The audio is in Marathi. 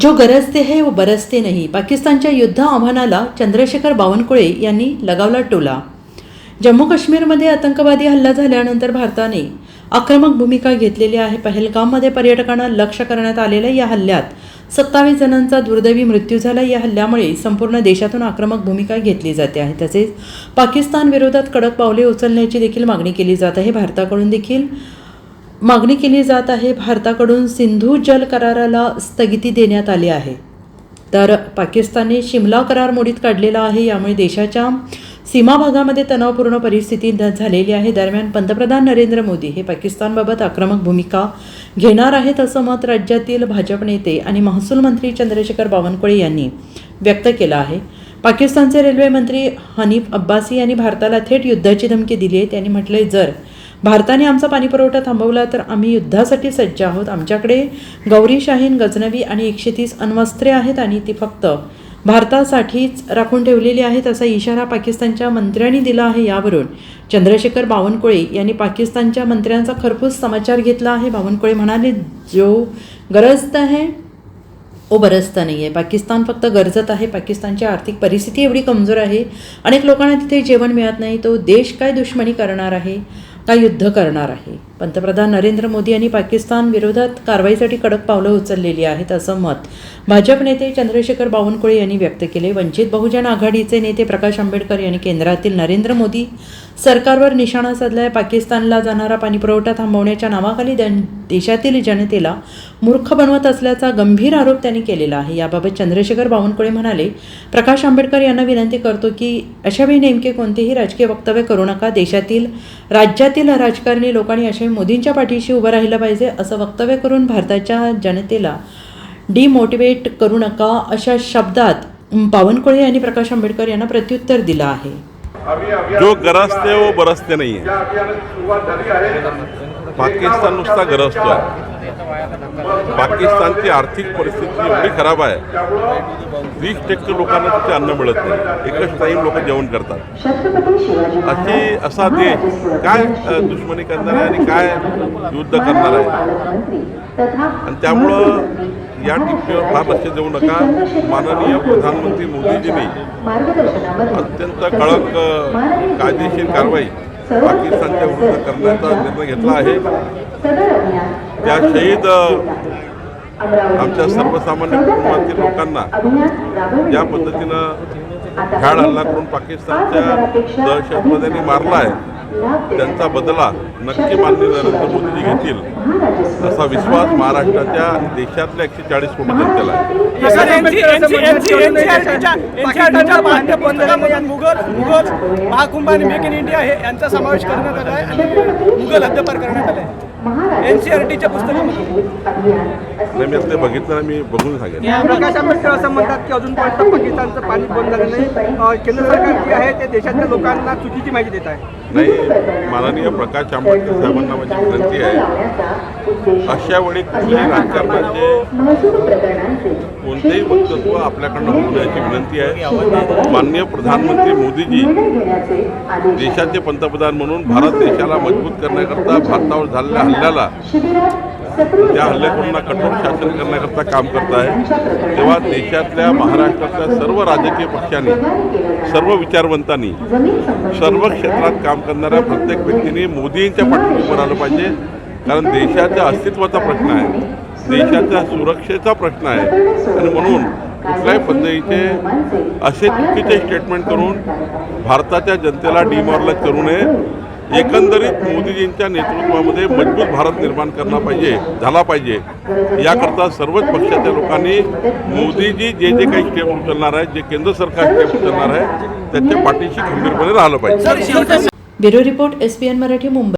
जो गरजते है वो बरसते नाही. पाकिस्तानच्या युद्ध आव्हानाला चंद्रशेखर बावनकुळे यांनी लगावला टोला. जम्मू काश्मीरमध्ये आतंकवादी हल्ला झाल्यानंतर भारताने आक्रमक भूमिका घेतलेली आहे. पहलगाममध्ये पर्यटकांना लक्ष करण्यात आलेल्या या हल्ल्यात सत्तावीस जणांचा दुर्दैवी मृत्यू झाला. या हल्ल्यामुळे संपूर्ण देशातून आक्रमक भूमिका घेतली जाते आहे. तसेच पाकिस्तान विरोधात कडक पावले उचलण्याची देखील मागणी केली जात आहे. भारताकडून देखील मागणी केली जात आहे भारताकडून सिंधू जल कराराला स्थगिती देण्यात आली आहे. तर पाकिस्तानने शिमला करार मोडीत काढलेला आहे यामुळे देशाच्या सीमा भागामध्ये तणावपूर्ण परिस्थिती झालेली आहे. दरम्यान पंतप्रधान नरेंद्र मोदी हे पाकिस्तानबाबत आक्रमक भूमिका घेणार आहेत असं मत राज्यातील भाजप नेते आणि महसूल मंत्री चंद्रशेखर बावनकुळे यांनी व्यक्त केलं आहे. पाकिस्तानचे रेल्वे मंत्री हनीफ अब्बासी यांनी भारताला थेट युद्धाची धमकी दिली आहे. त्यांनी म्हटलंय जर भारताने आमचा पाणीपुरवठा थांबवला तर आम्ही युद्धासाठी सज्ज आहोत. आमच्याकडे गौरी शाहीन गजनवी आणि एकशे तीस अण्वस्त्रे आहेत आणि ती फक्त भारतासाठीच राखून ठेवलेली आहेत असा इशारा पाकिस्तानच्या मंत्र्यांनी दिला आहे यावरून. चंद्रशेखर बावनकुळे यांनी पाकिस्तानच्या मंत्र्यांचा खरपूस समाचार घेतला आहे. बावनकुळे म्हणाले जो गरजत आहे ओ बरसता नाही आहे पाकिस्तान फक्त गरजत आहे. पाकिस्तानची आर्थिक परिस्थिती एवढी कमजोर आहे. अनेक लोकांना तिथे जेवण मिळत नाही. तो देश काय दुश्मनी करणार आहे? का युद्ध करणार आहे. पंतप्रधान नरेंद्र मोदी यांनी पाकिस्तान विरोधात कारवाईसाठी कडक पावलं उचललेली आहेत असं मत भाजप नेते चंद्रशेखर बावनकुळे यांनी व्यक्त केले. वंचित बहुजन आघाडीचे नेते प्रकाश आंबेडकर यांनी केंद्रातील नरेंद्र मोदी सरकारवर निशाणा साधलाय. पाकिस्तानला जाणारा पाणीपुरवठा थांबवण्याच्या नावाखाली देशातील जनतेला मूर्ख बनवत असल्याचा गंभीर आरोप त्यांनी केलेला आहे. याबाबत चंद्रशेखर बावनकुळे म्हणाले प्रकाश आंबेडकर यांना विनंती करतो की अशावेळी नेमके कोणतेही राजकीय वक्तव्य करू नका. देशातील राज्यातील राजकारणी लोकांनी अशा मोदींच्या पाठीशी उभं राहिलं पाहिजे असं वक्तव्य करून भारताच्या जनतेला डिमोटिवेट करू नका अशा शब्दात बावनकुळे यांनी प्रकाश आंबेडकर यांना प्रत्युत्तर दिलं आहे. जो गरजते वो बरसते नाही आहे. पाकिस्तान नुसता गरजतोय पाकिस्तानची आर्थिक परिस्थिती एवढी खराब आहे. वीस टक्के लोकांना तिथे अन्न मिळत नाही. एकच टाईम लोक जेवण करतात. अशी असा देश काय दुश्मनी करणार आहे आणि काय युद्ध करणार आहे? आणि त्यामुळं या टिप्पणीवर फार लक्ष देऊ नका. माननीय प्रधानमंत्री मोदीजींनी अत्यंत कडक कायदेशीर कारवाई पाकिस्तानच्या विरुद्ध करण्याचा निर्णय घेतला आहे. त्या शहीद आमच्या सर्वसामान्य कुटुंबातील लोकांना ज्या पद्धतीनं हल्ला करून पाकिस्तानच्या दहशतवाद्यांनी मारला आहे. त्यांचा बदला नक्की माननीय नरेंद्र मोदीजी घेतील असा विश्वास महाराष्ट्राच्या देशातल्या एकशे चाळीस कोटी जनतेला महाकुंभ आणि मेक इन इंडिया हे यांचा समावेश करण्यात आला आहे आणि मुघल हद्दपार करण्यात आले आहे. एनसीआरटीच्या पुस्तकामध्ये. नाही मी आता ते बघितलं ना मी बघून सांगेन. प्रकाश आंबेडकर असं म्हणतात की अजूनपर्यंत पाकिस्तानचं पाणी बंद झालं नाही केंद्र सरकार जे आहे ते देशातल्या लोकांना चुकीची माहिती देत आहे. नाही माननीय प्रकाश आंबेडकर साहेबांना माझी विनंती आहे. अशा वेळी कुठल्याही राजकारणाचे कोणतेही वक्तव्य आपल्याकडनं होऊ नये विनंती आहे. माननीय प्रधानमंत्री मोदीजी देशाचे पंतप्रधान म्हणून भारत देशाला मजबूत करण्याकरता भारतावर झालेल्या हल्ल्याला त्या हल्लेखोरांना कठोर शासन करण्याकरता काम करत आहे. तेव्हा देशातल्या महाराष्ट्रातल्या सर्व राजकीय पक्षांनी सर्व विचारवंतांनी सर्व क्षेत्रात काम करणाऱ्या प्रत्येक व्यक्तीने मोदींच्या पाठीशी उभं राहिलं पाहिजे. कारण देशाच्या अस्तित्वाचा प्रश्न आहे. देशाच्या सुरक्षेचा प्रश्न आहे. आणि म्हणून कुठल्याही पद्धतीचे असे चुकीचे स्टेटमेंट करून भारताच्या जनतेला डिमॉरलाइज करू नये. एकंदरीत मोदीजींच्या नेतृत्वामध्ये मजबूत भारत निर्माण करणार पाहिजे झाला पाहिजे. याकरता सर्वच पक्षाच्या लोकांनी मोदीजी जे जे काही स्टेप उचलणार आहेत जे केंद्र सरकार स्टेप उचलणार आहे त्याच्या पाठीशी खंबीरपणे राहिलं पाहिजे. Bureau report S Marathi Mumbai.